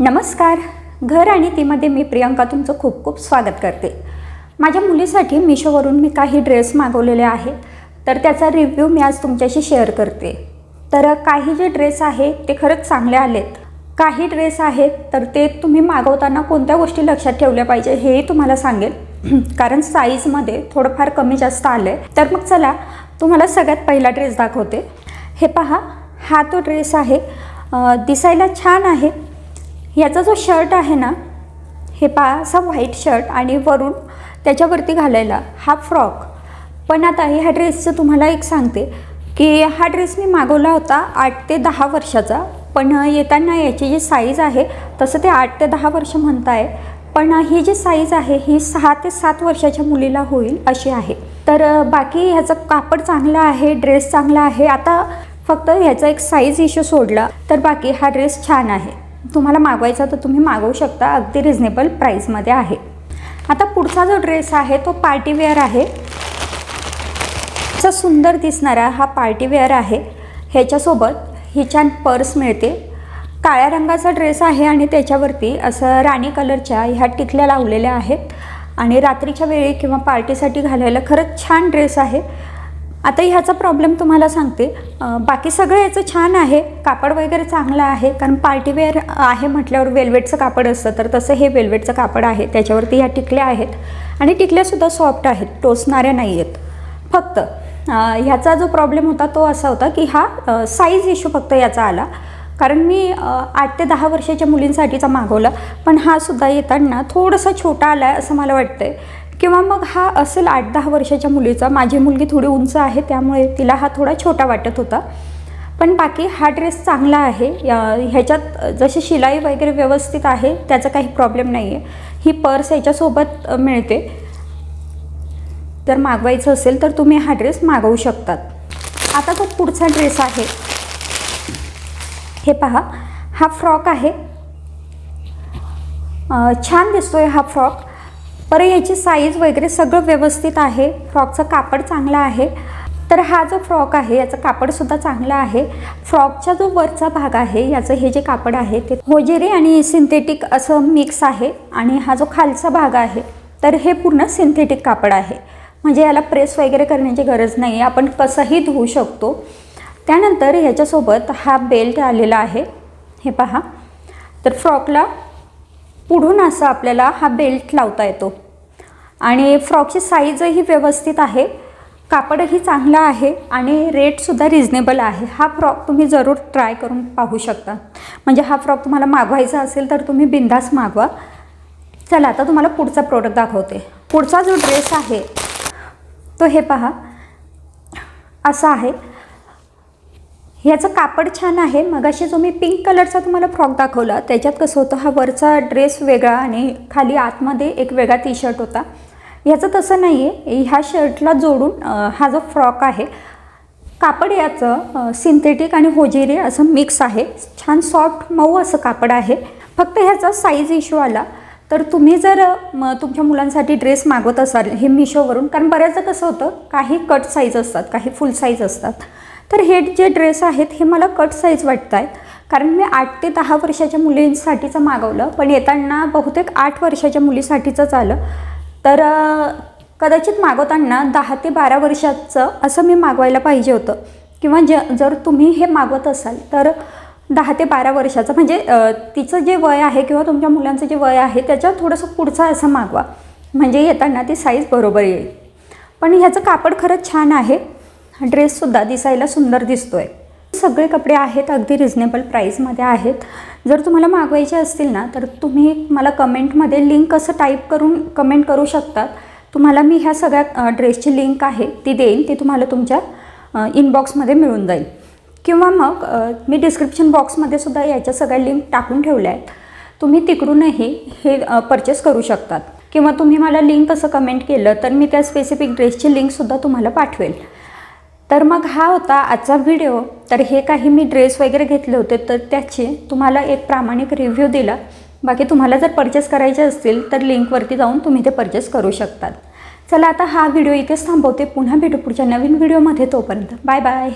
नमस्कार. घर आणि तीमध्ये मी प्रियंका तुमचं खूप खूप स्वागत करते. माझ्या मुलीसाठी मिशोवरून मी काही ड्रेस मागवलेले आहेत. तर त्याचा रिव्ह्यू मी आज तुमच्याशी शेअर करते. तर काही जे ड्रेस आहे ते खरंच चांगले आलेत. काही ड्रेस आहेत तर ते तुम्ही मागवताना कोणत्या गोष्टी लक्षात ठेवल्या पाहिजे हेही तुम्हाला सांगेल. कारण साईजमध्ये थोडंफार कमी जास्त आलं आहे तर मग चला तुम्हाला सगळ्यात पहिला ड्रेस दाखवते. हे पहा हा तो ड्रेस आहे. दिसायला छान आहे. याचा जो शर्ट आहे ना हे पा असा व्हाईट शर्ट आणि वरून त्याच्यावरती घालायला हा फ्रॉक पण आता ह्या ड्रेसचं तुम्हाला एक सांगते की हा ड्रेस मी मागवला होता आठ ते दहा वर्षाचा. पण येताना याची जी साईज आहे तसं ते आठ ते दहा वर्ष म्हणताय. पण ही जी साईज आहे ही सहा ते सात वर्षाच्या मुलीला होईल अशी आहे. तर बाकी ह्याचं कापड चांगलं आहे ड्रेस चांगला आहे. आता फक्त ह्याचा एक साईज इश्यू सोडला तर बाकी हा ड्रेस छान आहे. तुम्हाला मागवायचा तर तुम्ही मागवू शकता. अगदी रिझनेबल प्राईसमध्ये आहे. आता पुढचा जो ड्रेस आहे तो पार्टीवेअर आहे. चा सुंदर दिसणारा हा पार्टीवेअर आहे. ह्याच्यासोबत ही छान पर्स मिळते. काळ्या रंगाचा ड्रेस आहे आणि त्याच्यावरती असं राणी कलरच्या ह्या टिकल्या लावलेल्या आहेत. आणि रात्रीच्या वेळी किंवा पार्टीसाठी घालायला खरंच छान ड्रेस आहे. आता ह्याचा प्रॉब्लेम तुम्हाला सांगते. बाकी सगळं याचं छान आहे. कापड वगैरे चांगलं आहे. कारण पार्टीवेअर आहे म्हटल्यावर वेल्वेटचं कापड असतं. तर तसं हे वेल्वेटचं कापड आहे. त्याच्यावरती ह्या टिकल्या आहेत. आणि टिकल्यासुद्धा सॉफ्ट आहेत. टोचणाऱ्या नाही आहेत. फक्त ह्याचा जो प्रॉब्लेम होता तो असा होता की हा साईज इश्यू फक्त याचा आला. कारण मी आठ ते दहा वर्षाच्या मुलींसाठीचा मागवला. पण हा सुद्धा येताना थोडासा छोटा आला आहे असं मला वाटतंय. किंवा मग हा असेल आठ दहा वर्षाच्या मुलीचा माझी मुलगी थोडी उंच आहे त्यामुळे तिला हा थोडा छोटा वाटत होता. पण बाकी हा ड्रेस चांगला आहे. या- ह्याच्यात जशी शिलाई वगैरे व्यवस्थित आहे त्याचा काही प्रॉब्लेम नाही आहे ही पर्स ह्याच्यासोबत मिळते. जर मागवायचं असेल तर तुम्ही हा ड्रेस मागवू शकतात. आता तो पुढचा ड्रेस आहे हे पहा. हा फ्रॉक आहे. छान दिसतोय हा फ्रॉक. बरं याची साईज वगैरे सगळं व्यवस्थित आहे. फ्रॉकचं कापड चांगलं आहे. तर हा जो फ्रॉक आहे याचं कापडसुद्धा चांगलं आहे. फ्रॉकचा जो वरचा भाग आहे याचं हे जे कापड आहे ते होजेरी आणि सिंथेटिक असं मिक्स आहे. आणि हा जो खालचा भाग आहे तर हे पूर्ण सिंथेटिक कापड आहे. म्हणजे याला प्रेस वगैरे करण्याची गरज नाही. आहे आपण कसंही धुवू शकतो. त्यानंतर ह्याच्यासोबत हा बेल्ट आलेला आहे. हे पहा. तर फ्रॉकला पुढून असं आपल्याला हा बेल्ट लावता येतो. आणि फ्रॉकची साईजही व्यवस्थित आहे. कापडही चांगला आहे आणि रेटसुद्धा रिझनेबल आहे. हा फ्रॉक तुम्ही जरूर ट्राय करून पाहू शकता. म्हणजे हा फ्रॉक तुम्हाला मागवायचा असेल तर तुम्ही बिंदास मागवा. चला आता तुम्हाला पुढचा प्रोडक्ट दाखवते. पुढचा जो ड्रेस आहे तो हे पहा. असा आहे. ह्याचं कापड छान आहे. मगाशी जो मी पिंक कलरचा तुम्हाला फ्रॉक दाखवला त्याच्यात कसं होतं हा वरचा ड्रेस वेगळा आणि खाली आतमध्ये एक वेगळा टी शर्ट होता. ह्याचं तसं नाही आहे ह्या शर्टला जोडून हा जो फ्रॉक आहे कापड याचं सिंथेटिक आणि होजेरी असं मिक्स आहे. छान सॉफ्ट मऊ असं कापड आहे. फक्त ह्याचा साईज इश्यू आला. तर तुम्ही जर म, तुमच्या मुलांसाठी ड्रेस मागवत असाल हे मिशोवरून कारण बऱ्याचदा कसं होतं काही कट साईज असतात काही फुल साईज असतात. तर हे जे ड्रेस आहेत हे मला कट साईज वाटत आहेत कारण मी आठ ते दहा वर्षाच्या मुलींसाठीचं मागवलं पण येताना बहुतेक आठ वर्षाच्या मुलीसाठीचंच आलं. तर कदाचित मागवताना दहा ते बारा वर्षाचं असं मी मागवायला पाहिजे होतं. किंवा ज जर तुम्ही हे मागवत असाल तर दहा ते बारा वर्षाचं म्हणजे तिचं जे वय आहे किंवा तुमच्या मुलांचं जे वय आहे त्याच्या थोडंसं पुढचं असं मागवा. म्हणजे येताना ती साईज बरोबर येईल. पण ह्याचं कापड खरंच छान आहे. ड्रेससुद्धा दिसायला सुंदर दिसतोय. सगळे कपडे आहेत अगदी रिझनेबल प्राईसमध्ये आहेत. जर तुम्हाला मागवायचे असतील ना तर तुम्ही मला कमेंटमध्ये लिंक असं टाईप करून कमेंट करू शकतात. तुम्हाला मी ह्या सगळ्या ड्रेसची लिंक आहे ती देईन ती तुम्हाला तुमच्या इनबॉक्समध्ये मिळून जाईल. किंवा मग मी डिस्क्रिप्शन बॉक्समध्ये सुद्धा याच्या सगळ्या लिंक टाकून ठेवल्या आहेत. तुम्ही तिकडूनही हे परचेस करू शकतात. किंवा तुम्ही मला लिंक असं कमेंट केलं तर मी त्या स्पेसिफिक ड्रेसची लिंकसुद्धा तुम्हाला पाठवेल. तर मग हा होता आजचा व्हिडिओ तर हे काही मी ड्रेस वगैरे घेतले होते तर त्याचे तुम्हाला एक प्रामाणिक रिव्ह्यू दिला. बाकी तुम्हाला जर परचेस करायचे असतील तर लिंकवरती जाऊन तुम्ही ते परचेस करू शकतात. चला आता हा व्हिडिओ इथेच थांबवते. पुन्हा भेटू पुढच्या नवीन व्हिडिओमध्ये तोपर्यंत. Bye bye